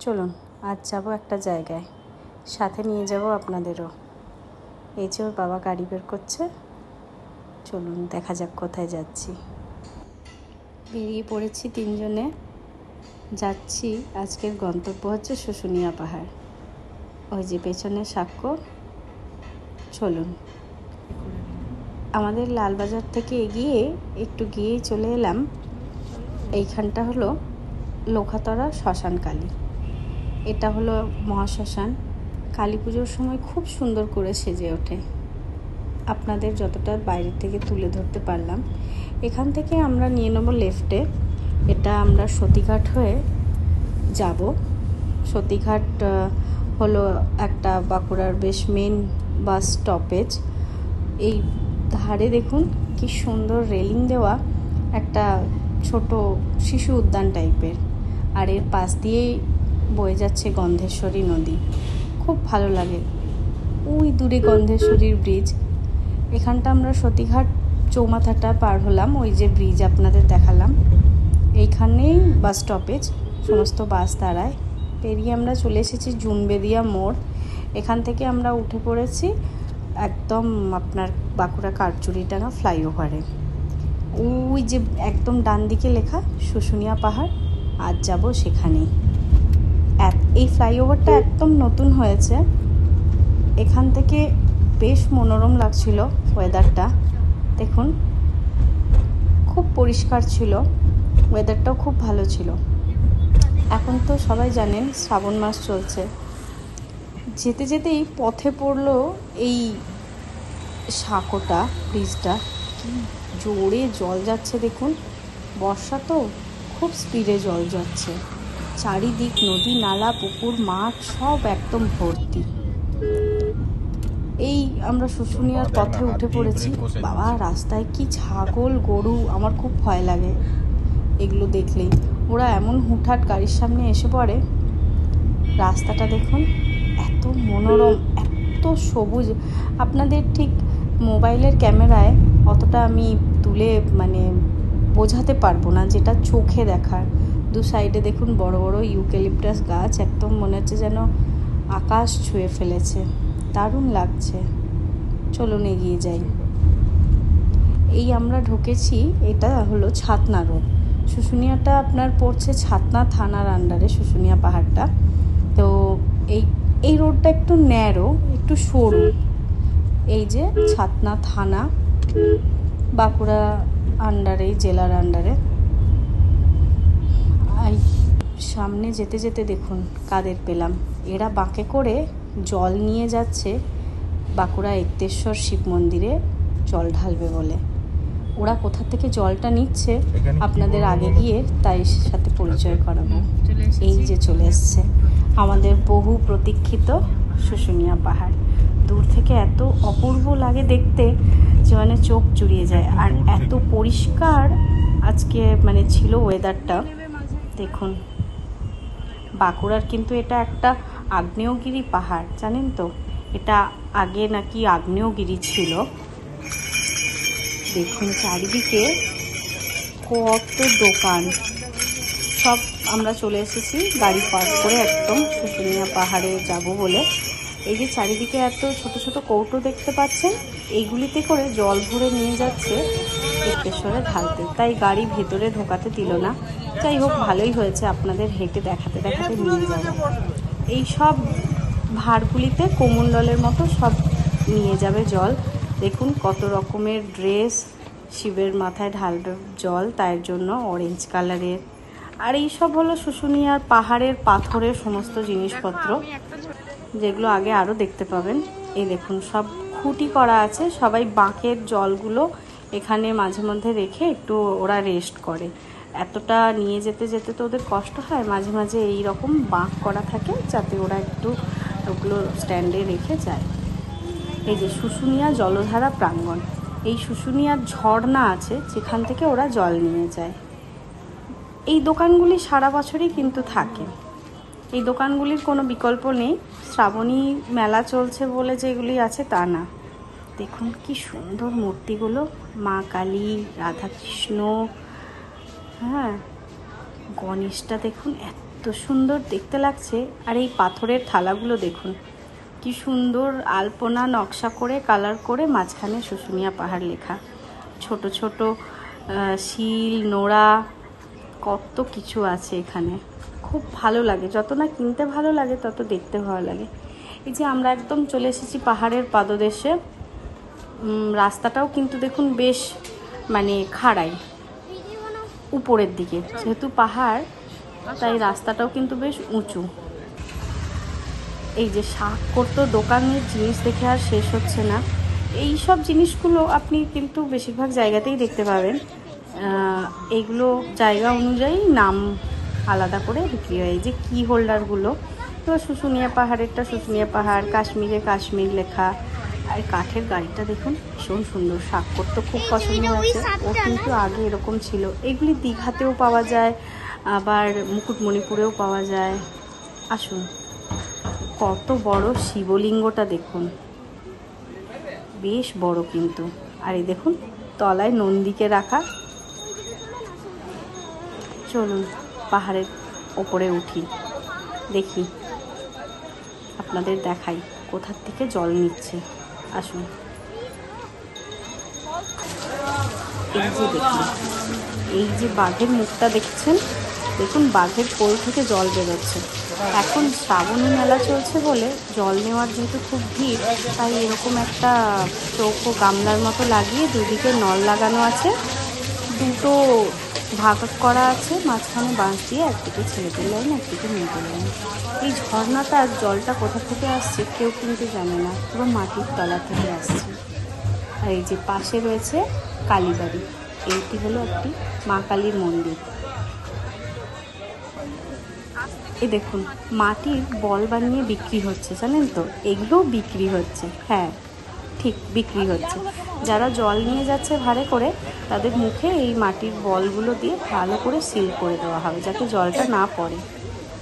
চলুন, আজ যাব একটা জায়গায়। সাথে নিয়ে যাব আপনাদেরও। এই যে ওর বাবা গাড়ি বের করছে। চলুন, দেখা যাক কোথায় যাচ্ছি। বেরিয়ে পড়েছি তিনজনে। যাচ্ছি, আজকের গন্তব্য হচ্ছে শুশুনিয়া পাহাড়। ওই যে পেছনে সাক্ষ্য। চলুন। আমাদের লালবাজার থেকে এগিয়ে একটু গিয়েই চলে এলাম। এইখানটা হলো লোখাতরা শ্মশান কালী এটা হলো মহাশ্মশান। কালী পুজোর সময় খুব সুন্দর করে সেজে ওঠে। আপনাদের যতটা বাইরে থেকে তুলে ধরতে পারলাম। এখান থেকে আমরা নিয়ে নেব লেফটে এটা আমরা সতীঘাট হয়ে যাব। সতীঘাট হলো একটা বাঁকুড়ার বেশ মেন বাস স্টপেজ এই ধারে দেখুন কি সুন্দর রেলিং দেওয়া একটা ছোট শিশু উদ্যান টাইপের আর এর পাশ দিয়েই বয়ে যাচ্ছে গন্ধেশ্বরী নদী। খুব ভালো লাগে। ওই দূরে গন্ধেশ্বরীর ব্রিজ এখানটা আমরা সতীঘাট চৌমাথাটা পার হলাম, ওই যে ব্রিজ আপনাদের দেখালাম। এইখানেই বাস স্টপেজ সমস্ত বাস দাঁড়ায়। পেরিয়ে আমরা চলে এসেছি জুনবেদিয়া মোড়। এখান থেকে আমরা উঠে পড়েছি একদম আপনার বাঁকুড়া কারচুরিডাঙ্গা ফ্লাইওভারে। ওই যে একদম ডান দিকে লেখা, শুশুনিয়া পাহাড়, আজ যাব সেখানেই। এই ফ্লাইওভারটা একদম নতুন হয়েছে। এখান থেকে বেশ মনোরম লাগছিল ওয়েদারটা দেখুন, খুব পরিষ্কার ছিল। ওয়েদারটাও খুব ভালো ছিল। এখন তো সবাই জানেন, শ্রাবণ মাস চলছে। যেতে যেতেই পথে পড়ল এই সাঁকোটা ব্রিজটা কি জোরে জল যাচ্ছে দেখুন। বর্ষা তো খুব স্পিডে জল যাচ্ছে। চারিদিক নদী নালা পুকুর মাঠ সব একদম ভর্তি। এই আমরা শুশুনিয়ার পথে উঠে পড়েছি। বাবা রাস্তায় কি ছাগল গরু আমার খুব ভয় লাগে এগুলো দেখলেই। ওরা এমন হুটহাট গাড়ির সামনে এসে পড়ে। রাস্তাটা দেখুন এত মনোরম এত সবুজ। আপনাদের ঠিক মোবাইলের ক্যামেরায় অতটা আমি তুলে মানে বোঝাতে পারব না যেটা চোখে দেখার। দু সাইডে দেখুন বড় বড় ইউক্যালিপটাস গাছ, একদম মনে হচ্ছে যেন আকাশ ছুঁয়ে ফেলেছে। দারুণ লাগছে। চলুন এগিয়ে যাই। এই আমরা ঢুকেছি, এটা হলো ছাতনা রোড শুশুনিয়াটা আপনার পড়ছে ছাতনা থানার আন্ডারে শুশুনিয়া পাহাড়টা। তো এই এই রোডটা একটু ন্যারো একটু সরু। এই যে ছাতনা থানা, বাঁকুড়া আন্ডারে জেলার আন্ডারে সামনে যেতে যেতে দেখুন কাদের পেলাম। এরা বাঁকে করে জল নিয়ে যাচ্ছে বাঁকুড়া একতেশ্বর শিব মন্দিরে জল ঢালবে বলে। ওরা কোথা থেকে জলটা নিচ্ছে আপনাদের আগে গিয়ে তাই সাথে পরিচয় করাবো। এই যে চলে এসছে আমাদের বহু প্রতীক্ষিত শুশুনিয়া পাহাড়। দূর থেকে এত অপূর্ব লাগে দেখতে যে মানে চোখ জুড়িয়ে যায়। আর এত পরিষ্কার আজকে মানে ছিল ওয়েদারটা দেখুন বাঁকুড়ার কিন্তু এটা একটা আগ্নেয়গিরি পাহাড়, জানেন তো? এটা আগে নাকি আগ্নেয়গিরি ছিল। দেখুন চারিদিকে কত দোকান। সব আমরা চলে এসেছি গাড়ি পার্ক করে একদম শুশুনিয়া পাহাড়ে যাব বলে। এই যে চারিদিকে এত ছোট ছোট কৌটো দেখতে পাচ্ছেন, এইগুলিতে করে জল ভরে নিয়ে যাচ্ছে। ঢালতে। তাই গাড়ি ভেতরে ঢোকাতে দিল না। যাই হোক ভালোই হয়েছে আপনাদের হেঁটে দেখাতে দেখাতে নিয়ে যাব। এই সব ভাড়গুলিতে কোমণ্ডলের মতো সব নিয়ে যাবে জল। দেখুন কত রকমের ড্রেস শিবের মাথায় ঢালবে জল তার জন্য অরেঞ্জ কালারের আর এই সব হলো শুশুনিয়ার পাহাড়ের পাথরের সমস্ত জিনিসপত্র যেগুলো আগে আরও দেখতে পাবেন। এই দেখুন সব খুঁটি করা আছে। সবাই বাঁকের জলগুলো এখানে মাঝে মধ্যে রেখে একটু ওরা রেস্ট করে। এতটা নিয়ে যেতে যেতে তো ওদের কষ্ট হয়। মাঝে মাঝে এই রকম বাঁক করা থাকে যাতে ওরা একটু ওগুলো স্ট্যান্ডে রেখে যায়। এই যে শুশুনিয়া জলধারা প্রাঙ্গণ, এই শুশুনিয়ার ঝর্ণা আছে যেখান থেকে ওরা জল নিয়ে যায়। এই দোকানগুলি সারা বছরই কিন্তু থাকে। এই দোকানগুলির কোনো বিকল্প নেই। শ্রাবণী মেলা চলছে বলে যেগুলি আছে তা না। দেখুন কি সুন্দর মূর্তিগুলো। মা কালী, রাধাকৃষ্ণ হ্যাঁ। গণেশটা দেখুন, এত সুন্দর দেখতে লাগছে। আর এই পাথরের থালাগুলো দেখুন। কি সুন্দর আলপনা নকশা করে, কালার করে মাঝখানে শুশুনিয়া পাহাড় লেখা। ছোট ছোট শিল, নোড়া, কত কিছু আছে এখানে। খুব ভালো লাগে। যত না কিনতে ভালো লাগে, তত দেখতে ভালো লাগে। এই যে আমরা একদম চলে এসেছি পাহাড়ের পাদদেশে। রাস্তাটাও কিন্তু দেখুন বেশ মানে খাড়াই। উপরের দিকে। যেহেতু পাহাড়, তাই রাস্তাটাও কিন্তু বেশ উঁচু। এই যে শাক করতো দোকানের জিনিস দেখে আর শেষ হচ্ছে না। এই সব জিনিসগুলো আপনি কিন্তু বেশিরভাগ জায়গাতেই দেখতে পাবেন। এইগুলো জায়গা অনুযায়ী নাম আলাদা করে বিক্রি হয়। এই যে কি হোল্ডারগুলো তো শুশুনিয়া পাহাড়েরটা শুশুনিয়া পাহাড়, কাশ্মীরে কাশ্মীর লেখা। আর কাঠের গাড়িটা দেখুন ভীষণ সুন্দর। শাক করতে খুব পছন্দ হয়েছে। ও কিন্তু আগে এরকম ছিল। এগুলি দীঘাতেও পাওয়া যায় আবার মুকুটমণিপুরেও পাওয়া যায়। আসুন কত বড় শিবলিঙ্গটা দেখুন। বেশ বড় কিন্তু। আর এই দেখুন তলায় নন্দীকে রাখা। চলুন পাহাড়ের ওপরে উঠি। দেখি আপনাদের দেখাই কোথার থেকে জল নিচ্ছে। আসুন। এই যে দেখুন, এই যে বাঘের মুখটা দেখছেন? দেখুন, বাঘের কোল থেকে জল বেরোচ্ছে। এখন শ্রাবণী মেলা চলছে বলে জল নেওয়ার যেহেতু খুব ভিড়, তাই এরকম একটা চৌকো গামলার মতো লাগিয়ে দুদিকে নল লাগানো আছে। দুটো ভাগ করা আছে, মাঝখানে বাঁশ দিয়ে একদিকে ছেলেদের লাইন একদিকে মেয়েদের লাইন এই ঝর্ণাটার জলটা কোথা থেকে আসছে কেউ কিন্তু জানে না, পুরো মাটির তলা থেকে আসছে। আর এই যে পাশে রয়েছে কালীবাড়ি, এইটি হলো একটি মা কালীর মন্দির। এই দেখুন, মাটির বল বানিয়ে বিক্রি হচ্ছে, জানেন তো? এগুলোও বিক্রি হচ্ছে হ্যাঁ। ঠিক বিক্রি হচ্ছে। যারা জল নিয়ে যাচ্ছে ভাড়ে করে তাদের মুখে এই মাটির বলগুলো দিয়ে ভালো করে সিল করে দেওয়া হবে যাতে জলটা না পড়ে।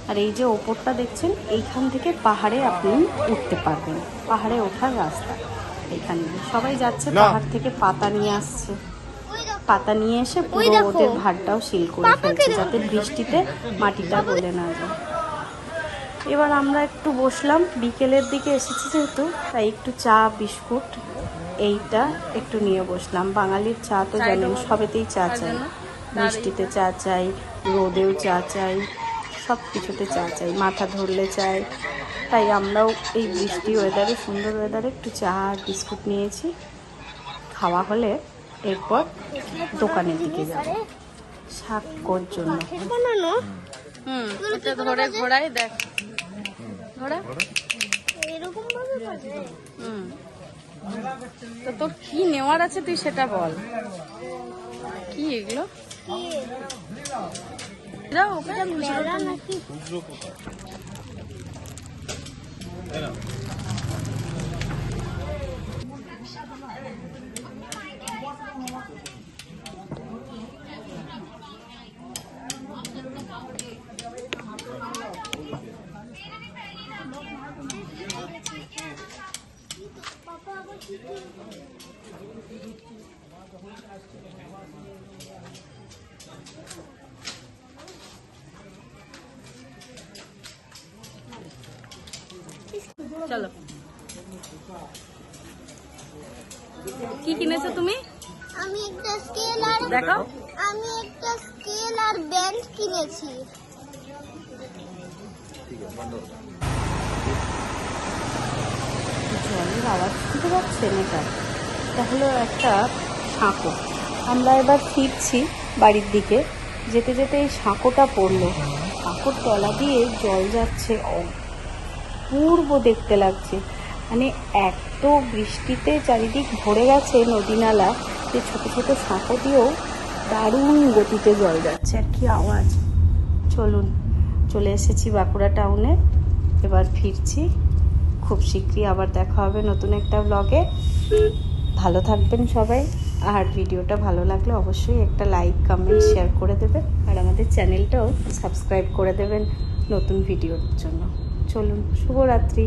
আর এই যে ওপরটা দেখছেন এইখান থেকে পাহাড়ে আপনি উঠতে পারবেন। পাহাড়ে ওঠার রাস্তা এখান। সবাই যাচ্ছে পাহাড় থেকে পাতা নিয়ে আসছে। পাতা নিয়ে এসে পুরো। ওদের ভাতটাও সিল করে ফেলছে যাতে বৃষ্টিতে মাটিটা গলে না যায়। এবার আমরা একটু বসলাম। বিকেলের দিকে এসেছি যেহেতু তাই একটু চা বিস্কুট এইটা একটু নিয়ে বসলাম। বাঙালির চা তো জানেন সবেতেই চা চাই। বৃষ্টিতে চা চাই রোদেও চা চাই সব কিছুতে চা চাই মাথা ধরলে চাই। তাই আমরাও এই বৃষ্টি ওয়েদারে সুন্দর ওয়েদারে একটু চা আর বিস্কুট নিয়েছি। খাওয়া হলে এরপর দোকানের দিকে যাব। শাক কর জন্য। বানানো হুম এটা ধরে ঘোড়াই দেখ। ঘোড়া এরকম ভাবে হুম। তো তোর কি নেওয়ার আছে তুই সেটা বল। কি এগুলো? দাও ওকে যা খুশি চলো। কি কিনেছো তুমি? আমি একটা স্কেল আর দেখাও। আমি একটা স্কেল আর ব্যান্ড কিনেছি। জলের আওয়াজ শুনতে পাচ্ছেন এটা? এটা হলো একটা সাঁকো। আমরা এবার ফিরছি বাড়ির দিকে। যেতে যেতে এই সাঁকোটা পড়ল। সাঁকোর তলা দিয়ে জল যাচ্ছে পূর্ব দেখতে লাগছে। মানে এত বৃষ্টিতে চারিদিক ভরে গেছে নদী নালা যে ছোটো ছোটো সাঁকো দিয়েও দারুণ গতিতে জল যাচ্ছে। আর কি আওয়াজ। চলুন, চলে এসেছি বাঁকুড়া টাউনে। এবার ফিরছি। খুব শীঘ্রই আবার দেখা হবে নতুন একটা ব্লগে। ভালো থাকবেন সবাই। আর ভিডিওটা ভালো লাগলে অবশ্যই একটা লাইক কমেন্ট শেয়ার করে দেবেন। আর আমাদের চ্যানেলটাও সাবস্ক্রাইব করে দেবেন নতুন ভিডিওর জন্য। চলুন, শুভরাত্রি।